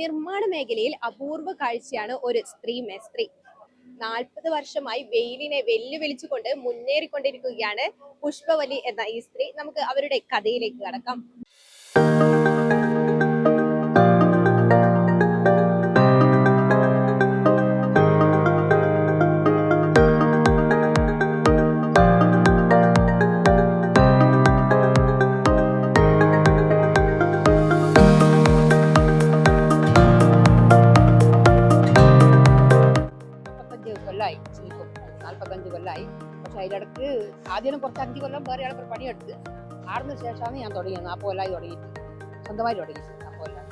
നിർമ്മാണ മേഖലയിൽ അപൂർവ കാഴ്ചയാണ് ഒരു സ്ത്രീ മേസ്ത്രി. നാൽപ്പത് വർഷമായി വെയിലിനെ വെല്ലുവിളിച്ചുകൊണ്ട് മുന്നേറിക്കൊണ്ടിരിക്കുകയാണ് പുഷ്പവലി എന്ന ഈ സ്ത്രീ. നമുക്ക് അവരുടെ കഥയിലേക്ക് കടക്കാം. ശരിക്കും നാൽപ്പത്തഞ്ച് കൊല്ലമായി പക്ഷെ അതിലിടക്ക് ആദ്യം കുറച്ച് അഞ്ച് കൊല്ലം വേറെ ആൾക്കൊരു പണിയെടുത്ത് ആടുന്ന ശേഷമാണ് ഞാൻ തുടങ്ങിയത്. നാൽപ്പത് കൊല്ലമായി തുടങ്ങിയിട്ട്. സ്വന്തമായി തുടങ്ങി. നാൽപ്പത് കൊല്ലം.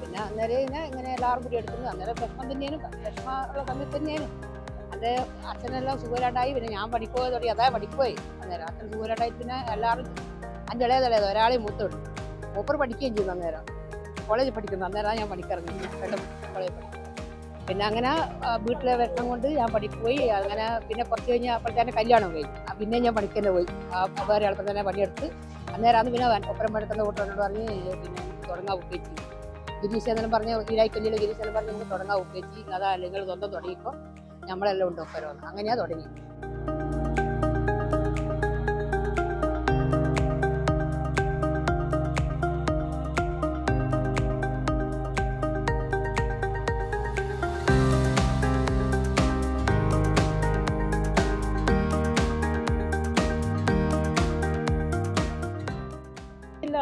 പിന്നെ അന്നേരം ഇങ്ങനെ ഇങ്ങനെ എല്ലാവരും കൂടി എടുക്കുന്നത് അന്നേരം വിഷമം തന്നെയാണ്. വിഷമം ഉള്ള സമയത്ത് തന്നെയാണ്. അത് അച്ഛനെല്ലാം സുഖമില്ലാണ്ടായി. പിന്നെ ഞാൻ പണിക്കോയി തുടങ്ങി. അതാ പഠിക്കുകയായി അന്നേരം അച്ഛൻ സുഖമില്ലാണ്ടായി. പിന്നെ എല്ലാവരും അഞ്ചിളയതളയത് ഒരാളെ മൂത്തോട്ട് മൂപ്പർ പഠിക്കുകയും ചെയ്യുന്നു അന്നേരം. കോളേജിൽ പഠിക്കുന്നു. അന്നേരം ഞാൻ പണിക്കിറങ്ങി. കോളേജിൽ പഠിക്കുന്നു. പിന്നെ അങ്ങനെ വീട്ടിലെ വിഷമം കൊണ്ട് ഞാൻ പണിക്ക് പോയി. അങ്ങനെ പിന്നെ കുറച്ച് കഴിഞ്ഞ് അപ്പോഴത്തേനെ കല്യാണം കഴിഞ്ഞു. പിന്നെ ഞാൻ പണിക്ക് തന്നെ പോയി. വേറെ ആൾപ്പം തന്നെ പണിയെടുത്ത് അന്നേരമാണ് പിന്നെ ഒപ്പരം എടുക്കുന്ന കൂട്ടോട് പറഞ്ഞ് പിന്നെ തുടങ്ങാൻ ഉപ്പേച്ചി ഗിരീഷ് എന്നും പറഞ്ഞ് ഈരായിക്കൊല്ലിയിൽ ഗിരീഷ് എന്നും പറഞ്ഞ് തുടങ്ങാൻ ഉപ്പേച്ചി അതാ നിങ്ങൾ സ്വന്തം തുടങ്ങിയപ്പോൾ നമ്മളെല്ലാം ഉണ്ട് ഒപ്പരം അങ്ങനെയാണ് തുടങ്ങി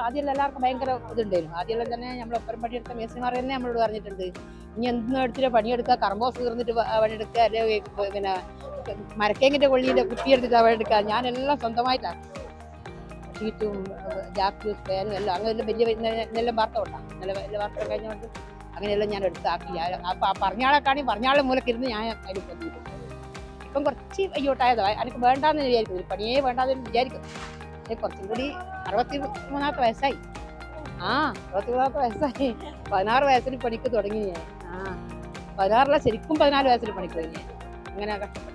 ആദ്യം എല്ലാവർക്കും ഭയങ്കര ഇതുണ്ടായിരുന്നു. ആദ്യമെല്ലാം തന്നെ നമ്മൾ ഒപ്പരം പണിയെടുത്ത മേസിമാർ തന്നെ നമ്മളോട് പറഞ്ഞിട്ടുണ്ട് ഇനി എന്തിനും എടുത്തിട്ട് പണിയെടുക്കുക? കർമ്മോസ് തീർന്നിട്ട് പണിയെടുക്കുക? അല്ലെങ്കിൽ പിന്നെ മരക്കേങ്ങിന്റെ കൊള്ളിയുടെ കുത്തിയെടുത്തിട്ട് പണിയെടുക്കുക? ഞാനെല്ലാം സ്വന്തമായിട്ടാണ് ഷീറ്റും ജാക്കും സ്പേനും എല്ലാം അങ്ങനെ വലിയ നല്ല വാർത്ത കൊണ്ടാണ് നല്ല വലിയ വാർത്ത കഴിഞ്ഞുകൊണ്ട് അങ്ങനെയെല്ലാം ഞാൻ എടുത്താക്കി അപ്പം ആ പറഞ്ഞാളെക്കാണി പറഞ്ഞാളെ മൂലക്കിരുന്ന് ഞാൻ അതിൽ കൊണ്ടിരുന്നു ഇപ്പം കുറച്ച് അയ്യോട്ടായതോ എനിക്ക് വേണ്ടാന്ന് വിചാരിക്കുന്നു. പണിയേ വേണ്ടാന്ന് വിചാരിക്കും പക്ഷേ കുറച്ചും കൂടി അറുപത്തി മൂന്നാമത്തെ വയസ്സായി ആ അറുപത്തി മൂന്നാമത്തെ വയസ്സായി പതിനാറ് വയസ്സിൽ പണിക്ക് തുടങ്ങി ഞാൻ ആ പതിനാറില്ല ശരിക്കും പതിനാല് വയസ്സിൽ പണിക്ക് തുടങ്ങി അങ്ങനെ കഷ്ടപ്പെട്ടു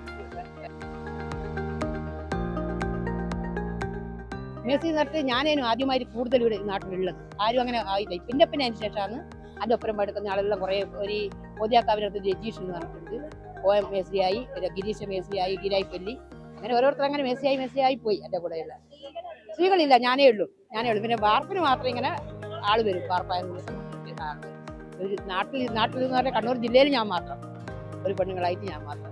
മേസി നട്ട് ഞാനേനും ആദ്യമായിട്ട് കൂടുതൽ ഇവിടെ നാട്ടിലുള്ളത് ആരും അങ്ങനെ ആയില്ല പിന്നെ പിന്നെ അതിന് ശേഷമാണ് അതിന്റെ ഒപ്പരം എടുക്കുന്ന ആളെല്ലാം കുറേ ഒരു മോദിയാക്കാവിനടുത്ത് രജീഷ് എന്ന് പറഞ്ഞിട്ടുണ്ട് ഒ എം മേസിയായി ഗിരീഷ് മേസിയായി ഗിരായി കൊല്ലി അങ്ങനെ ഓരോരുത്തർ അങ്ങനെ മെസ്സിയായി മെസ്സിയായി പോയി എന്റെ കൂടെയുള്ള സ്ത്രീകളില്ല ഞാനേ ഉള്ളൂ. ഞാനേ ഉള്ളൂ. പിന്നെ വാർപ്പിന് മാത്രം ഇങ്ങനെ ആൾ വരും വാർപ്പായ ഒരു നാട്ടിൽ നാട്ടിൽ എന്ന് പറഞ്ഞാൽ കണ്ണൂർ ജില്ലയിൽ ഞാൻ മാത്രം. ഒരു പെണ്ണുങ്ങളായിട്ട് ഞാൻ മാത്രം.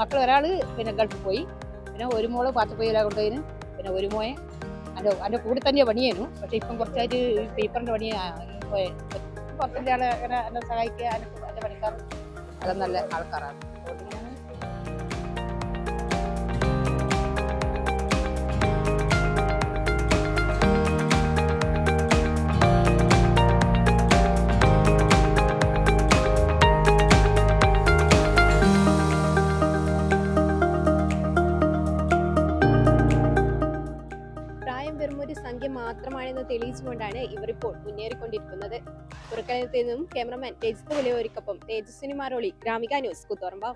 മക്കൾ ഒരാൾ പിന്നെ ഗൾഫിൽ പോയി. പിന്നെ ഒരു മോൾ പാച്ചപ്പയ്യല കൊണ്ടുപോയിന്. പിന്നെ ഒരു മോയെ എന്റെ എന്റെ കൂടെ തന്നെയാണ് പണിയേനു. പക്ഷേ ഇപ്പം കുറച്ചായിട്ട് പേപ്പറിന്റെ പണി പോയ. കുറച്ചിന്റെ ആളെ അങ്ങനെ എന്നെ സഹായിക്കുക എന്റെ പണിക്കാർ അത് നല്ല ആൾക്കാരാണ്. മാത്രമാണെന്ന് തെളിയിച്ചുകൊണ്ടാണ് ഇവർ ഇപ്പോൾ മുന്നേറിക്കൊണ്ടിരിക്കുന്നത്. പുറക്കളത്തിൽ നിന്നും ക്യാമറമാൻ രജിത് പുലയോരിക്കൊപ്പം തേജസ്വിനി മാറോളി ഗ്രാമിക ന്യൂസ് കുത്തോറമ്പ